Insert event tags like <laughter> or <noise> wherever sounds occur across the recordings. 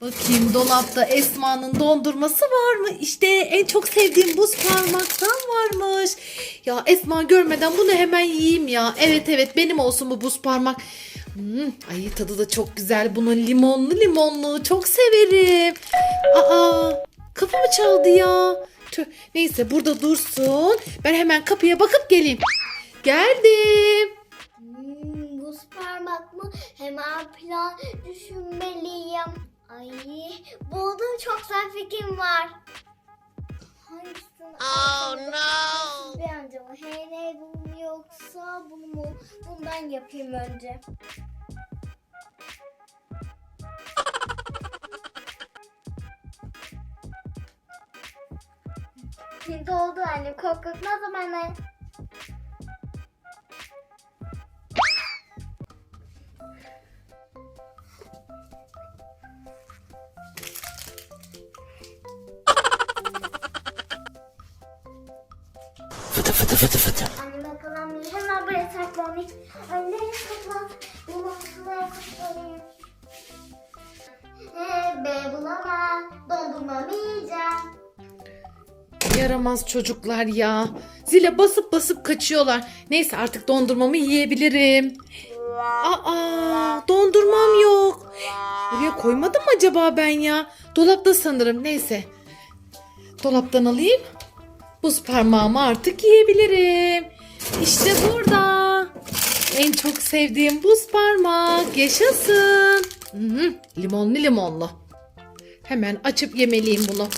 Bakayım dolapta Esma'nın dondurması var mı? İşte en çok sevdiğim buz parmaktan varmış. Ya Esma görmeden bunu hemen yiyeyim ya. Evet evet benim olsun bu buz parmak. Hmm, ay tadı da çok güzel. Bunun limonlu limonlu çok severim. Aa kapı mı çaldı ya? Tüh, neyse burada dursun. Ben hemen kapıya bakıp geleyim. Geldim. Hmm, buz parmak mı? Hemen plan düşünmeliyim. Ay, buldum çok güzel fikrim var. Hangisini oh, no. Bir önce bu hey bu mu yoksa bunu mu? Bundan yapayım önce. <laughs> Şimdi oldu anne korkutma zamanı. Anneme falan değil. Hemen buraya saklanayım. Anne saklan. Saklanayım. Ee, be bulama. Dondurmamı yiyeceğim. Yaramaz çocuklar ya. Zile basıp basıp kaçıyorlar. Neyse artık dondurmamı yiyebilirim. Aa, dondurmam yok. Buraya koymadım mı acaba ben ya? Dolapta sanırım. Neyse. Dolaptan alayım. Buz parmağımı artık yiyebilirim. İşte burada. En çok sevdiğim buz parmak. Yaşasın. Hı, limonlu limonlu. Hemen açıp yemeliyim bunu.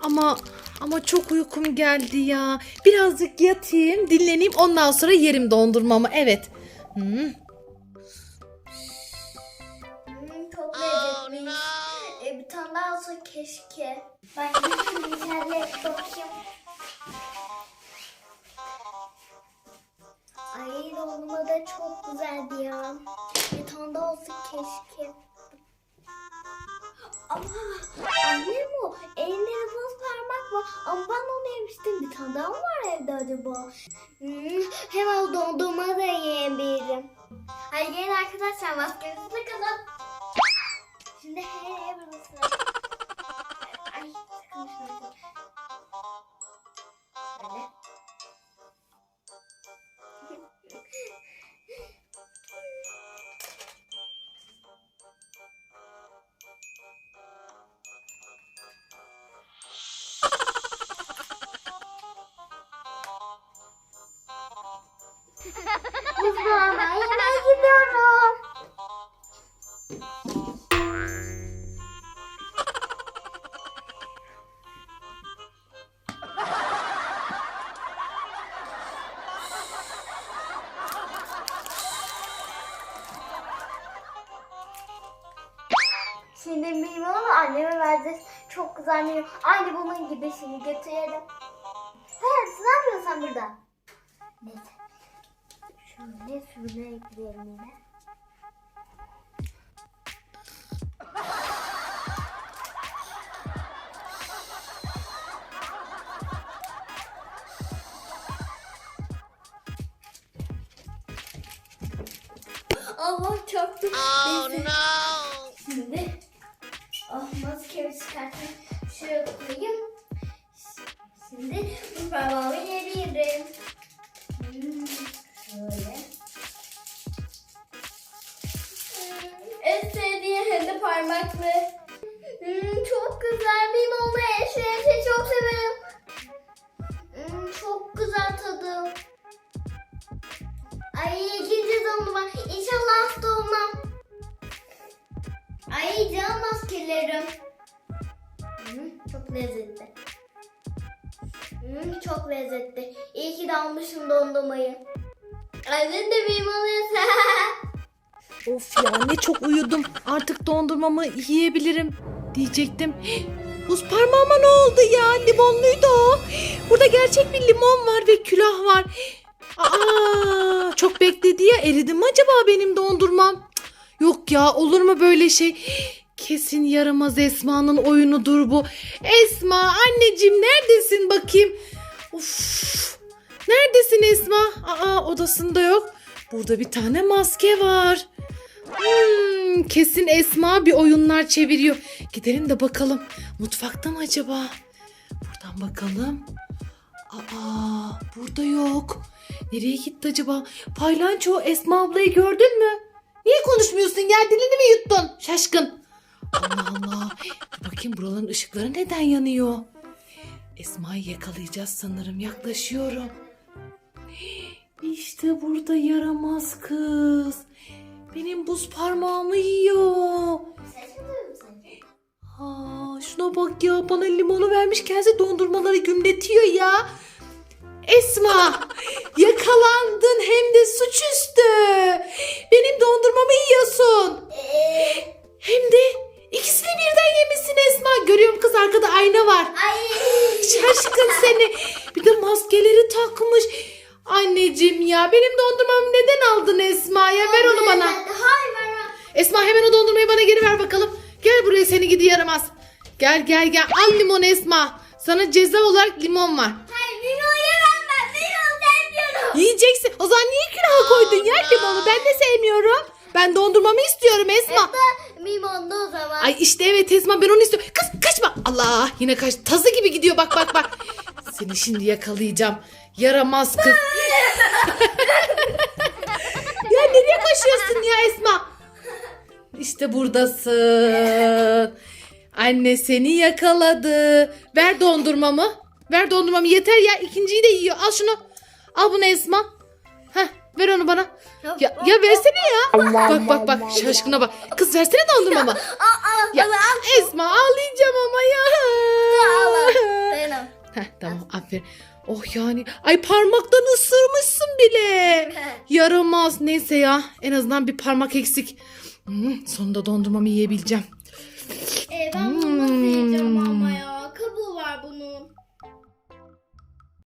Ama ama çok uykum geldi ya. Birazcık yatayım, dinleneyim. Ondan sonra yerim dondurmamı. Evet. Hmm, Hmm, çok lezzetli. Ee, bir tane daha olsa keşke. Ben gideyim içeride bakayım. Ay dondurma da çok güzeldi ya. Bir tane daha olsa keşke. Ama anne bu elinde buz parmak var ama ben onu yemiştim. Bir tane daha mı var evde acaba? Hmm, hemen dondurma da yiyebilirim. Hadi gelin arkadaşlar maskenizi takalım. Şimdi burası. Ay sakın Mutfağıma hemen gidiyorum. Şimdi benim onu anneme vereceğiz. Çok güzel benim. Aynı bunun gibi şimdi götürelim. Şöyle şöyle ekleyelim yine. Allah çarptı. Oh no. Şimdi oh, maskemi çıkartayım. Şuraya koyayım. Şimdi bu parmağımı yiyebilirim. Hmm, Şöyle. Hem parmaklı. Hmm, çok güzel bir mama eşeği çok severim. Hmm, çok güzel tadı. Ay ikinci dondurma. İnşallah hasta olmam. Ay can maskelerim. Hmm, çok lezzetli. Hmm, çok lezzetli. İyi ki de almışım dondurmayı. Ay ben de benim alıyorsa. <laughs> Of ya ne çok uyudum. Artık dondurmamı yiyebilirim diyecektim. Buz parmağıma ne oldu ya? Limonluydu o. Burada gerçek bir limon var ve külah var. Aa, çok bekledi ya. Eridi mi acaba benim dondurmam? Yok ya olur mu böyle şey? Kesin yaramaz Esma'nın oyunudur bu. Esma anneciğim neredesin bakayım? Uf, neredesin Esma? Aa odasında yok. Burada bir tane maske var. Hmm, kesin Esma bir oyunlar çeviriyor. Gidelim de bakalım. Mutfakta mı acaba? Buradan bakalım. Aa, burada yok. Nereye gitti acaba? Paylanço Esma ablayı gördün mü? Niye konuşmuyorsun ya? Dilini mi yuttun? Şaşkın. Allah Allah. Dur bakayım buraların ışıkları neden yanıyor? Esma'yı yakalayacağız sanırım. Yaklaşıyorum. İşte burada yaramaz kız. Benim buz parmağımı yiyor. Aa, şuna bak ya bana limonu vermiş kendisi dondurmaları gümletiyor ya. Esma <laughs> yakalandın hem de suçüstü. Benim dondurmamı yiyorsun. Ee, Hem de ikisini birden yemişsin Esma. Görüyorum kız arkada ayna var. ay. Şaşkın seni. Bir de maskeleri takmış. Anneciğim ya benim dondurmamı neden aldın Esma ya ver onu bana. Hayır vermem. Esma hemen o dondurmayı bana geri ver bakalım. Gel buraya seni gidi yaramaz. Gel gel gel al limon Esma. Sana ceza olarak limon var. Hayır limon yemem ben. Limon sevmiyorum. Yiyeceksin. O zaman niye külaha koydun ya limonu? Ben de sevmiyorum. Ben dondurmamı istiyorum Esma. Limonlu o zaman. Ay işte evet Esma ben onu istiyorum. Kız kaçma. Allah yine kaç. Tazı gibi gidiyor bak bak bak. Seni şimdi yakalayacağım. Yaramaz kız. <laughs> ya nereye koşuyorsun ya Esma? İşte buradasın. Anne seni yakaladı. Ver dondurmamı. Ver dondurmamı yeter ya. ikinciyi de yiyor. Al şunu. Al bunu Esma. Heh, ver onu bana. Ya, ya versene ya. Bak bak bak şaşkına bak. Kız versene dondurmamı. Ya Esma ağlayacağım ama ya. Heh, tamam aferin. Oh yani ay parmaktan ısırmışsın bile. <laughs> Yaramaz neyse ya en azından bir parmak eksik. Hmm, sonunda dondurmamı yiyebileceğim. Ee, ben bunu nasıl yiyeceğim ama ya? Kabuğu var bunun.